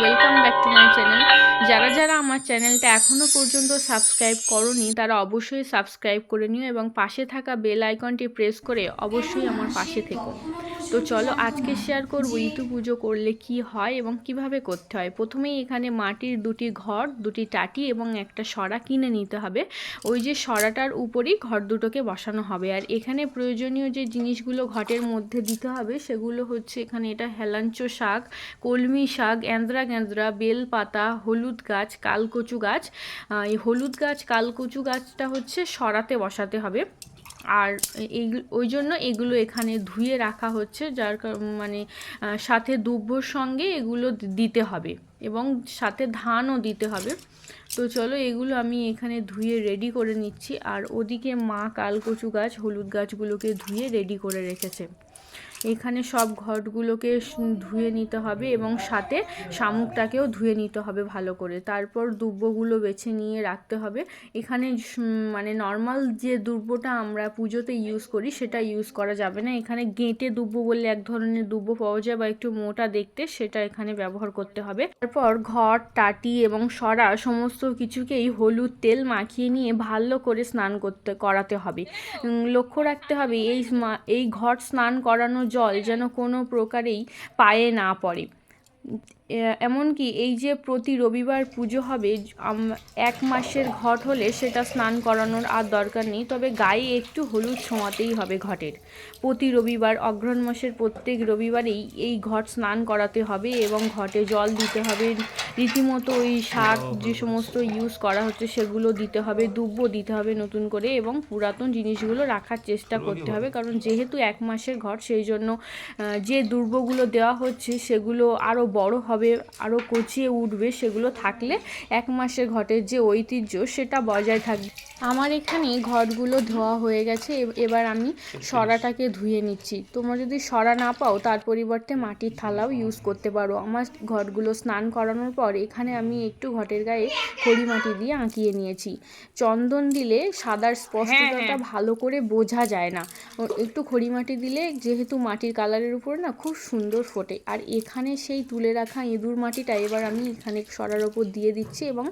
Welcome back to my channel যারা যারা আমার চ্যানেলটা এখনও পর্যন্ত সাবস্ক্রাইব করনি, তারা অবশ্যই সাবস্ক্রাইব করে নিও এবং পাশে থাকা বেল আইকনটি প্রেস করে অবশ্যই আমার পাশে থেকো। তো চলো আজকে শেয়ার করব ইতু পুজো করলে কি হয় এবং কীভাবে করতে হয়। প্রথমেই এখানে মাটির দুটি ঘর, দুটি টাটি এবং একটা সরা কিনে নিতে হবে। ওই যে সরাটার উপরেই ঘর দুটোকে বসানো হবে। আর এখানে প্রয়োজনীয় যে জিনিসগুলো ঘটের মধ্যে দিতে হবে, সেগুলো হচ্ছে এখানে এটা হেলাঞ্চ শাক, কলমি শাক গ্যাঁদ্রা গ্যাঁদ্রা বেল পাতা হলুদ গাছ, কালকচু গাছ। এই হলুদ গাছ, কালকচু গাছটা হচ্ছে সরাতে বসাতে হবে। আর এই ওই জন্য এগুলো এখানে ধুয়ে রাখা হচ্ছে, যার মানে সাথে দুব্বর সঙ্গে এগুলো দিতে হবে এবং সাথে ধানও দিতে হবে। তো চলো এগুলো আমি এখানে ধুয়ে রেডি করে নিচ্ছি। আর ওদিকে মা কালকচু গাছ, হলুদ গাছগুলোকে ধুয়ে রেডি করে রেখেছে। এখানে সব ঘটগুলোকে ধুয়ে নিতে হবে এবং সাথে শামুকটাকেও ধুয়ে নিতে হবে ভালো করে। তারপর দুব্বগুলো বেছে নিয়ে রাখতে হবে। এখানে মানে নর্মাল যে দুব্বটা আমরা পুজোতে ইউজ করি, সেটা ইউজ করা যাবে না। এখানে গেঁটে দুব্ব বলে এক ধরনের দুব্ব পাওয়া যায় বা একটু মোটা দেখতে, সেটা এখানে ব্যবহার করতে হবে। তারপর ঘট টাটি এবং সরা সমস্ত কিছুকেই হলুদ তেল মাখিয়ে নিয়ে ভালো করে স্নান করতে, করাতে হবে। লক্ষ্য রাখতে হবে এই এই ঘট স্নান করানো জল যেন কোনো প্রকারেই পায়ে না পড়ে। এমনকি এই যে প্রতি রবিবার পুজো হবে এক মাসের ঘট হলে সেটা স্নান করানোর আর দরকার নেই তবে গায়ে একটু হলুদ ছোঁয়াতেই হবে ঘটের। প্রতি রবিবার অঘ্রাণ মাসের প্রত্যেক রবিবারেই এই ঘট স্নান করাতে হবে এবং ঘটে জল দিতে হবে। রীতিমতো ওই শাক যে সমস্ত ইউজ করা হচ্ছে সেগুলো দিতে হবে দুব্ব দিতে হবে নতুন করে এবং পুরাতন জিনিসগুলো রাখার চেষ্টা করতে হবে কারণ যেহেতু এক মাসের ঘর সেই জন্য যে দুর্বগুলো দেওয়া হচ্ছে সেগুলো আরও বড় হবে আরও কচিয়ে উঠবে সেগুলো থাকলে এক মাসের ঘটের যে ঐতিহ্য সেটা বজায় থাকবে। আমার এখানে ঘটগুলো ধোয়া হয়ে গেছে এবার আমি সরাটাকে ধুয়ে নিচ্ছি। তোমরা যদি সরা না পাও তার পরিবর্তে মাটির থালাও ইউজ করতে পারো। আমার ঘটগুলো স্নান করানোর পর এখানে আমি একটু ঘটের গায়ে খড়ি মাটি দিয়ে আঁকিয়ে নিয়েছি। চন্দন দিলে সাদার স্পষ্টতাটা ভালো করে বোঝা যায় না। একটু খড়ি মাটি দিলে যেহেতু মাটির কালারের উপরে না খুব সুন্দর ফোটে। আর এখানে সেই তুলে রাখা ইঁদুর মাটিটা এবার আমি এখানে সরার ওপর দিয়ে দিচ্ছি এবং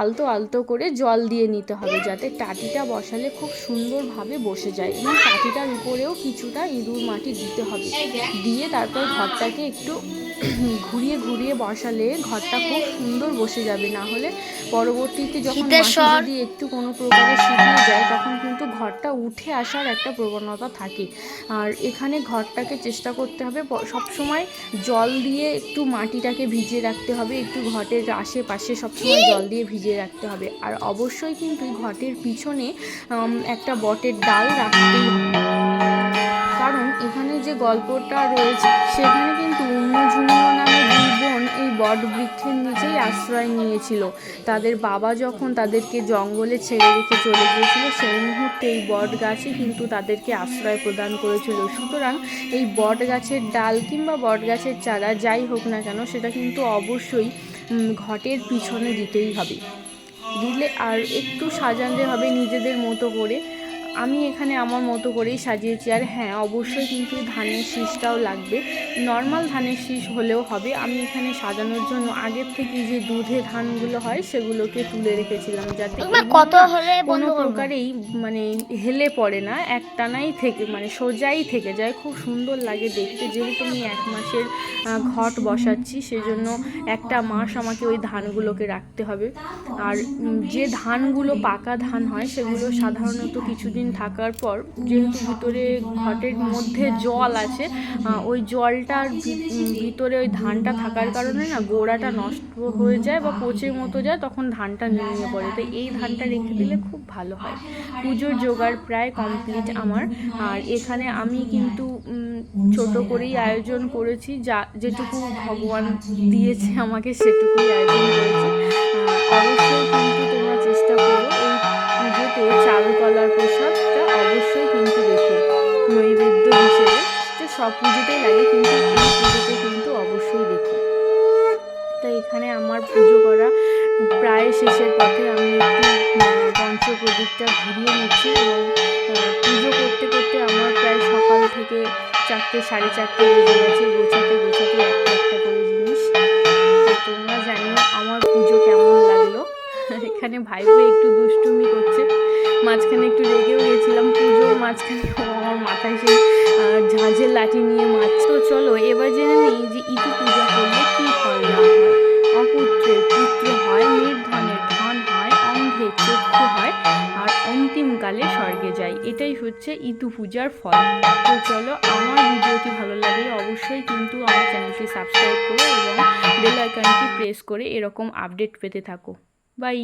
আলতো আলতো করে জল দিয়ে নিতে হবে যাতে টাটিটা বসালে খুব সুন্দরভাবে বসে যায়। এবং টাটিটার উপরেও কিছুটা ইঁদুর মাটি দিতে হবে। দিয়ে তারপর ঘরটাকে একটু ঘুরিয়ে ঘুরিয়ে বসালে ঘরটা খুব সুন্দর বসে যাবে। না হলে পরবর্তীতে যখন যদি একটু কোনো প্রকারে শুকিয়ে যায় তখন কিন্তু ঘরটা উঠে আসার একটা প্রবণতা থাকে। আর এখানে ঘরটাকে চেষ্টা করতে হবে সবসময় জল দিয়ে একটু মাটিটাকে ভিজিয়ে রাখতে হবে। একটু ঘটের আশেপাশে সবসময় জল দিয়ে ভিজিয়ে রাখতে হবে। আর অবশ্যই কিন্তু ঘটের পিছনে একটা বটের ডাল রাখতেই কারণ এখানে যে গল্পটা রয়েছে, সেখানে কিন্তু উন্নঝুমুনো নামে দুই বোন এই বট বৃক্ষের নিচেই আশ্রয় নিয়েছিল। তাদের বাবা যখন তাদেরকে জঙ্গলে ছেড়ে রেখে চলে গিয়েছিল, সেই মুহূর্তে এই বট গাছই কিন্তু তাদেরকে আশ্রয় প্রদান করেছিল। সুতরাং এই বট গাছের ডাল কিংবা বট গাছের চারা যাই হোক না কেন, সেটা কিন্তু অবশ্যই ঘটের পিছনে দিতেই হবে। দিলে আর একটু সাজাতে হবে নিজেদের মতো করে। আমি এখানে আমার মতো করেই সাজিয়েছি। আর হ্যাঁ অবশ্যই কিন্তু ধানের শীষটাও লাগবে। নর্মাল ধানের শীষ হলেও হবে। আমি এখানে সাজানোর জন্য আগের থেকে যে দুধে ধানগুলো হয় সেগুলোকে তুলে রেখেছিলাম যাতে কত হলে কোনো প্রকারেই মানে হেলে পড়ে না। একটানাই থেকে মানে সোজাই থেকে যায়। খুব সুন্দর লাগে দেখতে। যেহেতু আমি এক মাসের ঘট বসাচ্ছি সেজন্য একটা মাস আমাকে ওই ধানগুলোকে রাখতে হবে। আর যে ধানগুলো পাকা ধান হয় সেগুলো সাধারণত কিছুদিন থাকার পর যেহেতু ভিতরে ঘটের মধ্যে জল আছে ওই জলটার ভিতরে ওই ধানটা থাকার কারণে না গোড়াটা নষ্ট হয়ে যায় বা পচে মতো যায়, তখন ধানটা নিয়ে পড়ে। তো এই ধানটা রেখে দিলে খুব ভালো হয়। পুজোর জোগাড় প্রায় কমপ্লিট আমার। আর এখানে আমি কিন্তু ছোট করেই আয়োজন করেছি। যা, যেটুকু ভগবান দিয়েছে আমাকে, সেটুকুই আয়োজন কিন্তু অবশ্যই দেখি। তো এখানে আমার পুজো করা প্রায় শেষের পথে আমি একটু পঞ্চপ্রদীপটা ঘুরিয়ে নিচ্ছি এবং পুজো করতে করতে আমার প্রায় সকাল থেকে চারটে, সাড়ে চারটে বেজে গেছে, গোছাতে গোছাতে একটা একটা করে জিনিস। তো তোমরা জানো আমার পুজো কেমন লাগল? এখানে ভাই একটু দুষ্টুমি করছে। মাঝখানে একটু রেগেও গেছিলাম পুজো মাঝখানে আমার মাথায় সেই আহ, ঝাঁঝের লাঠি নিয়ে মাছ তো চলো এবার জেনে নিই যে ইতু পূজা করলে কী ফল লাভ হয়। অপুত্রের পুত্র হয় নির্ধনের ধন হয় অন্ধের চক্ষু হয় আর অন্তিমকালে স্বর্গে যায়। এটাই হচ্ছে ইতু পূজার ফল। তো চলো আমার ভিডিওটি ভালো লাগে অবশ্যই কিন্তু আমার চ্যানেলটি সাবস্ক্রাইব করো এবং বেল আইকনটি প্রেস করে এরকম আপডেট পেতে থাকো। বাই।